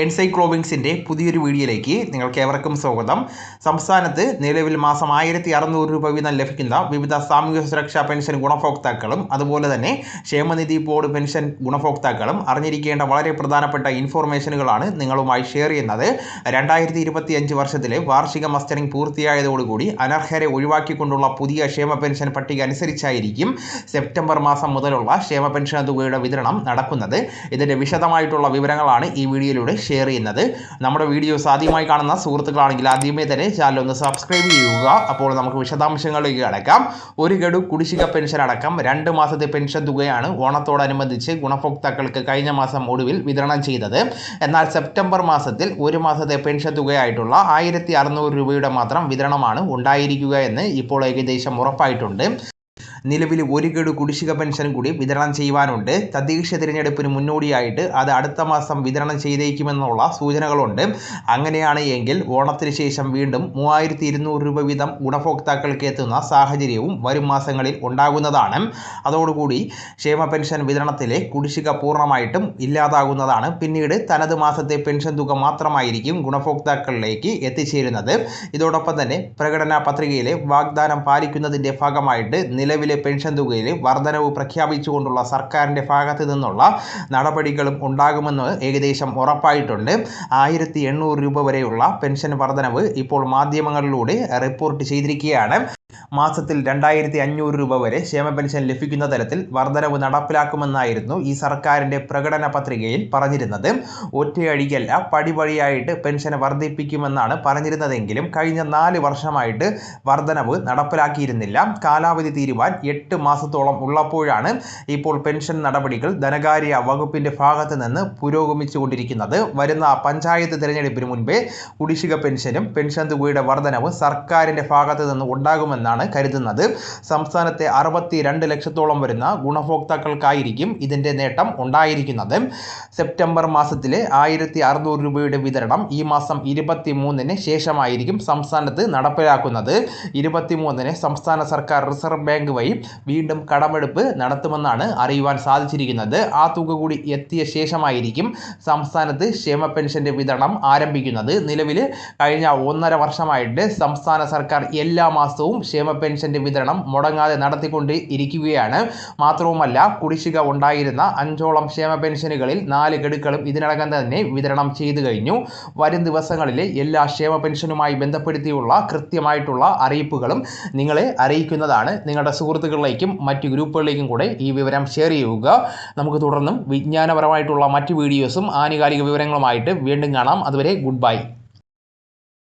എൻസൈക്ലോവിങ്സിന്റെ പുതിയൊരു വീഡിയോയിലേക്ക് നിങ്ങൾക്ക് ഏവർക്കും സ്വാഗതം. സംസ്ഥാനത്ത് നിലവിൽ മാസം ആയിരത്തി അറുന്നൂറ് രൂപ വീതം ലഭിക്കുന്ന വിവിധ സാമൂഹ്യ സുരക്ഷാ പെൻഷൻ ഗുണഭോക്താക്കളും അതുപോലെ തന്നെ ക്ഷേമനിധി ബോർഡ് പെൻഷൻ ഗുണഭോക്താക്കളും അറിഞ്ഞിരിക്കേണ്ട വളരെ പ്രധാനപ്പെട്ട ഇൻഫോർമേഷനുകളാണ് നിങ്ങളുമായി ഷെയർ ചെയ്യുന്നത്. രണ്ടായിരത്തി ഇരുപത്തി അഞ്ച് വർഷത്തിലെ വാർഷിക മസ്റ്ററിംഗ് പൂർത്തിയായതോടുകൂടി അനർഹരെ ഒഴിവാക്കിക്കൊണ്ടുള്ള പുതിയ ക്ഷേമ പെൻഷൻ പട്ടിക അനുസരിച്ചായിരിക്കും സെപ്റ്റംബർ മാസം മുതലുള്ള ക്ഷേമ പെൻഷൻ തുകയുടെ വിതരണം നടക്കുന്നത്. ഇതിന്റെ വിശദമായിട്ടുള്ള വിവരങ്ങളാണ് ഈ വീഡിയോയിലൂടെ ഷെയർ ചെയ്യുന്നത്. നമ്മുടെ വീഡിയോസ് ആദ്യമായി കാണുന്ന സുഹൃത്തുക്കളാണെങ്കിൽ ആദ്യമേ തന്നെ ചാനൽ ഒന്ന് സബ്സ്ക്രൈബ് ചെയ്യുക. അപ്പോൾ നമുക്ക് വിശദാംശങ്ങളിലേക്ക് കിടക്കാം. ഒരു ഗഡു കുടിശ്ശിക പെൻഷൻ അടക്കം രണ്ട് മാസത്തെ പെൻഷൻ തുകയാണ് ഓണത്തോടനുബന്ധിച്ച് ഗുണഭോക്താക്കൾക്ക് കഴിഞ്ഞ മാസം ഒടുവിൽ വിതരണം ചെയ്തത്. എന്നാൽ സെപ്റ്റംബർ മാസത്തിൽ ഒരു മാസത്തെ പെൻഷൻ തുകയായിട്ടുള്ള ആയിരത്തി രൂപയുടെ മാത്രം വിതരണമാണ് ഉണ്ടായിരിക്കുക എന്ന് ഇപ്പോൾ ഏകദേശം ഉറപ്പായിട്ടുണ്ട്. നിലവിൽ ഒരു ഗഡു കുടിശ്ശിക പെൻഷൻ കൂടി വിതരണം ചെയ്യുവാനുണ്ട്. തദ്ദേശ തിരഞ്ഞെടുപ്പിന് മുന്നോടിയായിട്ട് അത് അടുത്ത മാസം വിതരണം ചെയ്തേക്കുമെന്നുള്ള സൂചനകളുണ്ട്. അങ്ങനെയാണ് എങ്കിൽ ഓണത്തിന് ശേഷം വീണ്ടും മൂവായിരത്തി ഇരുന്നൂറ് രൂപ വീതം ഗുണഭോക്താക്കൾക്ക് എത്തുന്ന സാഹചര്യവും വരും മാസങ്ങളിൽ ഉണ്ടാകുന്നതാണ്. അതോടുകൂടി ക്ഷേമ പെൻഷൻ വിതരണത്തിലെ കുടിശ്ശിക പൂർണമായിട്ടും ഇല്ലാതാകുന്നതാണ്. പിന്നീട് തനത് മാസത്തെ പെൻഷൻ തുക മാത്രമായിരിക്കും ഗുണഭോക്താക്കളിലേക്ക് എത്തിച്ചേരുന്നത്. ഇതോടൊപ്പം തന്നെ പ്രകടന പത്രികയിലെ വാഗ്ദാനം പാലിക്കുന്നതിന്റെ ഭാഗമായിട്ട് നിലവിലെ പെൻഷൻ തുകയിൽ വർധനവ് പ്രഖ്യാപിച്ചുകൊണ്ടുള്ള സർക്കാരിന്റെ ഭാഗത്തു നിന്നുള്ള നടപടികളും ഉണ്ടാകുമെന്ന് ഏകദേശം ഉറപ്പായിട്ടുണ്ട്. ആയിരത്തി രൂപ വരെയുള്ള പെൻഷൻ വർധനവ് ഇപ്പോൾ മാധ്യമങ്ങളിലൂടെ റിപ്പോർട്ട് ചെയ്തിരിക്കുകയാണ്. മാസത്തിൽ രണ്ടായിരത്തി അഞ്ഞൂറ് രൂപ വരെ ക്ഷേമ പെൻഷൻ ലഭിക്കുന്ന തരത്തിൽ വർധനവ് നടപ്പിലാക്കുമെന്നായിരുന്നു ഈ സർക്കാരിന്റെ പ്രകടന പത്രികയിൽ പറഞ്ഞിരുന്നത്. ഒറ്റയടിക്കല്ല പടിപടിയായിട്ട് പെൻഷൻ വർദ്ധിപ്പിക്കുമെന്നാണ് പറഞ്ഞിരുന്നതെങ്കിലും കഴിഞ്ഞ നാല് വർഷമായിട്ട് വർധനവ് നടപ്പിലാക്കിയിരുന്നില്ല. കാലാവധി തീരുവാൻ എട്ട് മാസത്തോളം ഉള്ളപ്പോഴാണ് ഇപ്പോൾ പെൻഷൻ നടപടികൾ ധനകാര്യ വകുപ്പിന്റെ ഭാഗത്ത് നിന്ന് പുരോഗമിച്ചുകൊണ്ടിരിക്കുന്നത്. വരുന്ന പഞ്ചായത്ത് തിരഞ്ഞെടുപ്പിന് മുൻപേ കുടിശ്ശിക പെൻഷനും പെൻഷൻ തുകയുടെ വർധനവും സർക്കാരിന്റെ ഭാഗത്ത് നിന്ന് ഉണ്ടാകുമെന്നാണ് കരുതുന്നത്. സംസ്ഥാനത്തെ അറുപത്തി രണ്ട് ലക്ഷത്തോളം വരുന്ന ഗുണഭോക്താക്കൾക്കായിരിക്കും ഇതിന്റെ നേട്ടം ഉണ്ടായിരിക്കുന്നത്. സെപ്റ്റംബർ മാസത്തിലെ ആയിരത്തി അറുന്നൂറ് രൂപയുടെ വിതരണം ഈ മാസം ഇരുപത്തി മൂന്നിന് ശേഷമായിരിക്കും സംസ്ഥാനത്ത് നടപ്പിലാക്കുന്നത്. ഇരുപത്തി മൂന്നിന് സംസ്ഥാന സർക്കാർ റിസർവ് ബാങ്ക് വഴി വീണ്ടും കടമെടുപ്പ് നടത്തുമെന്നാണ് അറിയുവാൻ സാധിച്ചിരിക്കുന്നത്. ആ തുക കൂടി എത്തിയ ശേഷമായിരിക്കും സംസ്ഥാനത്ത് ക്ഷേമ പെൻഷന്റെ വിതരണം ആരംഭിക്കുന്നത്. നിലവിൽ കഴിഞ്ഞ ഒന്നര വർഷമായിട്ട് സംസ്ഥാന സർക്കാർ എല്ലാ മാസവും ക്ഷേമ പെൻഷന്റെ വിതരണം മുടങ്ങാതെ നടത്തിക്കൊണ്ട് ഇരിക്കുകയാണ് മാത്രവുമല്ല കുടിശ്ശിക ഉണ്ടായിരുന്ന അഞ്ചോളം ക്ഷേമ പെൻഷനുകളിൽ നാല് ഗഡുക്കളും ഇതിനകം തന്നെ വിതരണം ചെയ്തു കഴിഞ്ഞു. വരും ദിവസങ്ങളിലെ എല്ലാ ക്ഷേമ പെൻഷനുമായി ബന്ധപ്പെടുത്തിയുള്ള കൃത്യമായിട്ടുള്ള അറിയിപ്പുകളും നിങ്ങളെ അറിയിക്കുന്നതാണ്. നിങ്ങളുടെ സുഹൃത്തുക്കളിലേക്കും മറ്റ് ഗ്രൂപ്പുകളിലേക്കും കൂടെ ഈ വിവരം ഷെയർ ചെയ്യുക. നമുക്ക് തുടർന്നും വിജ്ഞാനപരമായിട്ടുള്ള മറ്റ് വീഡിയോസും ആനുകാലിക വിവരങ്ങളുമായിട്ട് വീണ്ടും കാണാം. അതുവരെ ഗുഡ് ബൈ.